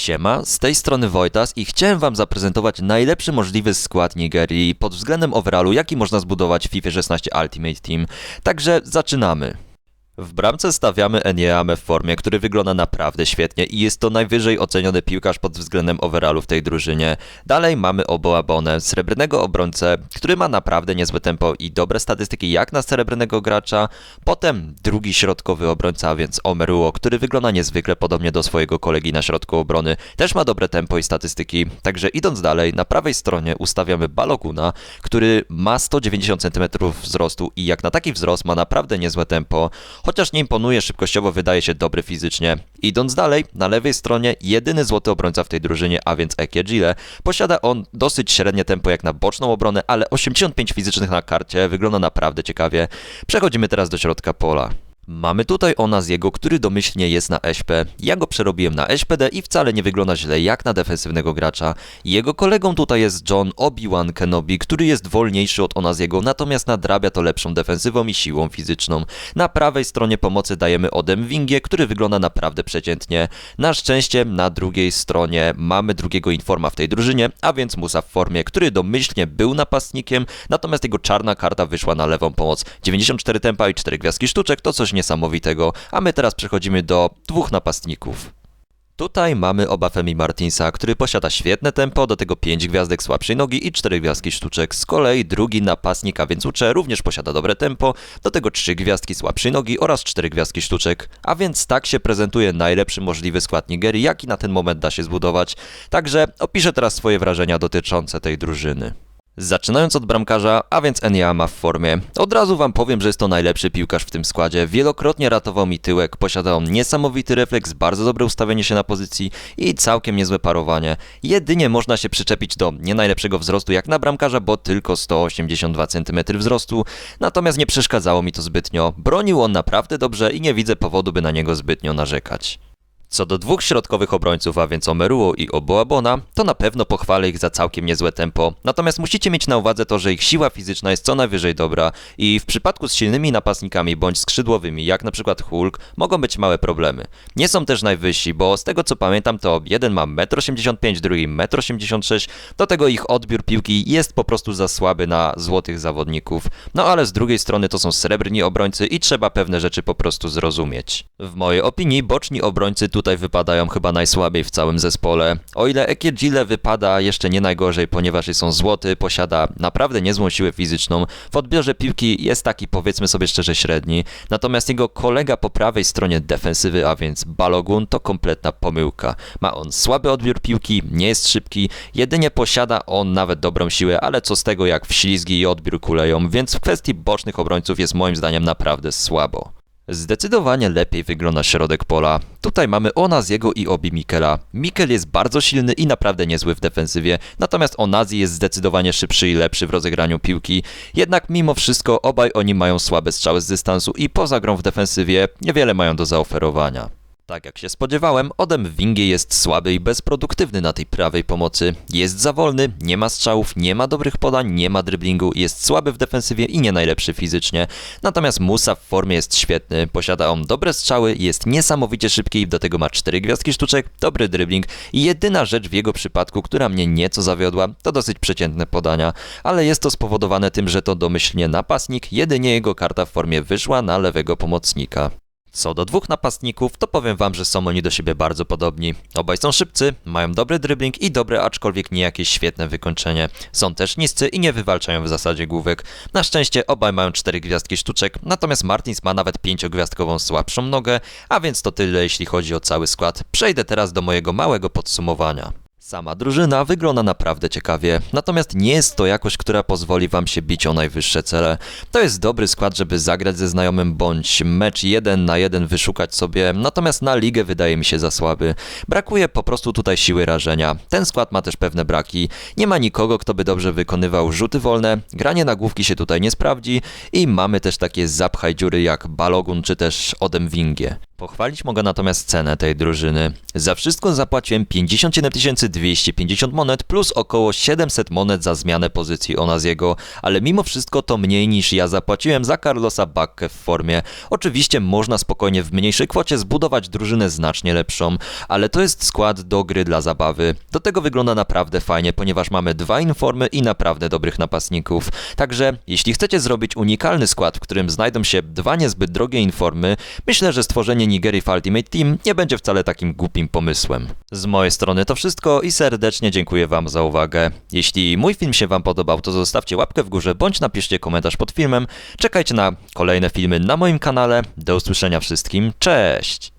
Siema, z tej strony Wojtas i chciałem wam zaprezentować najlepszy możliwy skład Nigerii pod względem overallu, jaki można zbudować w FIFA 16 Ultimate Team. Także zaczynamy. W bramce stawiamy Enyame w formie, który wygląda naprawdę świetnie i jest to najwyżej oceniony piłkarz pod względem overallu w tej drużynie. Dalej mamy Oboabonę, srebrnego obrońcę, który ma naprawdę niezłe tempo i dobre statystyki jak na srebrnego gracza. Potem drugi środkowy obrońca, a więc Omeruo, który wygląda niezwykle podobnie do swojego kolegi na środku obrony. Też ma dobre tempo i statystyki. Także idąc dalej, na prawej stronie ustawiamy Baloguna, który ma 190 cm wzrostu i jak na taki wzrost ma naprawdę niezłe tempo. Chociaż nie imponuje szybkościowo, wydaje się dobry fizycznie. Idąc dalej, na lewej stronie jedyny złoty obrońca w tej drużynie, a więc Ekiejile. Posiada on dosyć średnie tempo jak na boczną obronę, ale 85 fizycznych na karcie, wygląda naprawdę ciekawie. Przechodzimy teraz do środka pola. Mamy tutaj Onaziego, który domyślnie jest na SP. Ja go przerobiłem na SPD i wcale nie wygląda źle jak na defensywnego gracza. Jego kolegą tutaj jest John Obi-Wan Kenobi, który jest wolniejszy od Onaziego, natomiast nadrabia to lepszą defensywą i siłą fizyczną. Na prawej stronie pomocy dajemy Odem Wingie, który wygląda naprawdę przeciętnie. Na szczęście na drugiej stronie mamy drugiego informa w tej drużynie, a więc Musa w formie, który domyślnie był napastnikiem, natomiast jego czarna karta wyszła na lewą pomoc. 94 tempa i 4 gwiazdki sztuczek to coś niesamowitego, a my teraz przechodzimy do dwóch napastników. Tutaj mamy Obafemi Martinsa, który posiada świetne tempo, do tego 5 gwiazdek słabszej nogi i 4 gwiazdki sztuczek. Z kolei drugi napastnik, a więc Ucze, również posiada dobre tempo, do tego 3 gwiazdki słabszej nogi oraz 4 gwiazdki sztuczek. A więc tak się prezentuje najlepszy możliwy skład Nigerii, jaki na ten moment da się zbudować. Także opiszę teraz swoje wrażenia dotyczące tej drużyny. Zaczynając od bramkarza, a więc Enyama w formie. Od razu wam powiem, że jest to najlepszy piłkarz w tym składzie. Wielokrotnie ratował mi tyłek, posiada on niesamowity refleks, bardzo dobre ustawienie się na pozycji i całkiem niezłe parowanie. Jedynie można się przyczepić do nie najlepszego wzrostu jak na bramkarza, bo tylko 182 cm wzrostu, natomiast nie przeszkadzało mi to zbytnio. Bronił on naprawdę dobrze i nie widzę powodu, by na niego zbytnio narzekać. Co do dwóch środkowych obrońców, a więc Omeruo i Oboabona, to na pewno pochwalę ich za całkiem niezłe tempo. Natomiast musicie mieć na uwadze to, że ich siła fizyczna jest co najwyżej dobra i w przypadku z silnymi napastnikami bądź skrzydłowymi, jak na przykład Hulk, mogą być małe problemy. Nie są też najwyżsi, bo z tego co pamiętam, to jeden ma 1,85 m, drugi 1,86 m, do tego ich odbiór piłki jest po prostu za słaby na złotych zawodników. No ale z drugiej strony to są srebrni obrońcy i trzeba pewne rzeczy po prostu zrozumieć. W mojej opinii boczni obrońcy tu tutaj wypadają chyba najsłabiej w całym zespole. O ile Ekiejile wypada jeszcze nie najgorzej, ponieważ jest on złoty, posiada naprawdę niezłą siłę fizyczną, w odbiorze piłki jest taki powiedzmy sobie szczerze średni, natomiast jego kolega po prawej stronie defensywy, a więc Balogun, to kompletna pomyłka. Ma on słaby odbiór piłki, nie jest szybki, jedynie posiada on nawet dobrą siłę, ale co z tego jak wślizgi i odbiór kuleją, więc w kwestii bocznych obrońców jest moim zdaniem naprawdę słabo. Zdecydowanie lepiej wygląda środek pola. Tutaj mamy Onaziego i Obi Mikela. Mikel jest bardzo silny i naprawdę niezły w defensywie, natomiast Onazi jest zdecydowanie szybszy i lepszy w rozegraniu piłki. Jednak mimo wszystko obaj oni mają słabe strzały z dystansu i poza grą w defensywie niewiele mają do zaoferowania. Tak jak się spodziewałem, Odem Wingie jest słaby i bezproduktywny na tej prawej pomocy. Jest za wolny, nie ma strzałów, nie ma dobrych podań, nie ma driblingu, jest słaby w defensywie i nie najlepszy fizycznie. Natomiast Musa w formie jest świetny, posiada on dobre strzały, jest niesamowicie szybki i do tego ma 4 gwiazdki sztuczek, dobry dribbling i jedyna rzecz w jego przypadku, która mnie nieco zawiodła, to dosyć przeciętne podania, ale jest to spowodowane tym, że to domyślnie napastnik, jedynie jego karta w formie wyszła na lewego pomocnika. Co do dwóch napastników, to powiem wam, że są oni do siebie bardzo podobni. Obaj są szybcy, mają dobry dribbling i dobre, aczkolwiek nie jakieś świetne wykończenie. Są też niscy i nie wywalczają w zasadzie główek. Na szczęście obaj mają cztery gwiazdki sztuczek, natomiast Martins ma nawet pięciogwiazdkową słabszą nogę, a więc to tyle jeśli chodzi o cały skład. Przejdę teraz do mojego małego podsumowania. Sama drużyna wygląda naprawdę ciekawie, natomiast nie jest to jakość, która pozwoli wam się bić o najwyższe cele. To jest dobry skład, żeby zagrać ze znajomym bądź mecz jeden na jeden wyszukać sobie, natomiast na ligę wydaje mi się za słaby. Brakuje po prostu tutaj siły rażenia. Ten skład ma też pewne braki. Nie ma nikogo, kto by dobrze wykonywał rzuty wolne, granie na główki się tutaj nie sprawdzi i mamy też takie zapchaj dziury jak Balogun czy też Odem Wingie. Pochwalić mogę natomiast cenę tej drużyny. Za wszystko zapłaciłem 57 250 monet plus około 700 monet za zmianę pozycji Onaziego, ale mimo wszystko to mniej niż ja zapłaciłem za Carlosa Backe w formie. Oczywiście można spokojnie w mniejszej kwocie zbudować drużynę znacznie lepszą, ale to jest skład do gry dla zabawy. Do tego wygląda naprawdę fajnie, ponieważ mamy dwa informy i naprawdę dobrych napastników. Także jeśli chcecie zrobić unikalny skład, w którym znajdą się dwa niezbyt drogie informy, myślę, że stworzenie Nigerii w Ultimate Team nie będzie wcale takim głupim pomysłem. Z mojej strony to wszystko i serdecznie dziękuję Wam za uwagę. Jeśli mój film się Wam podobał, to zostawcie łapkę w górze bądź napiszcie komentarz pod filmem. Czekajcie na kolejne filmy na moim kanale. Do usłyszenia wszystkim. Cześć!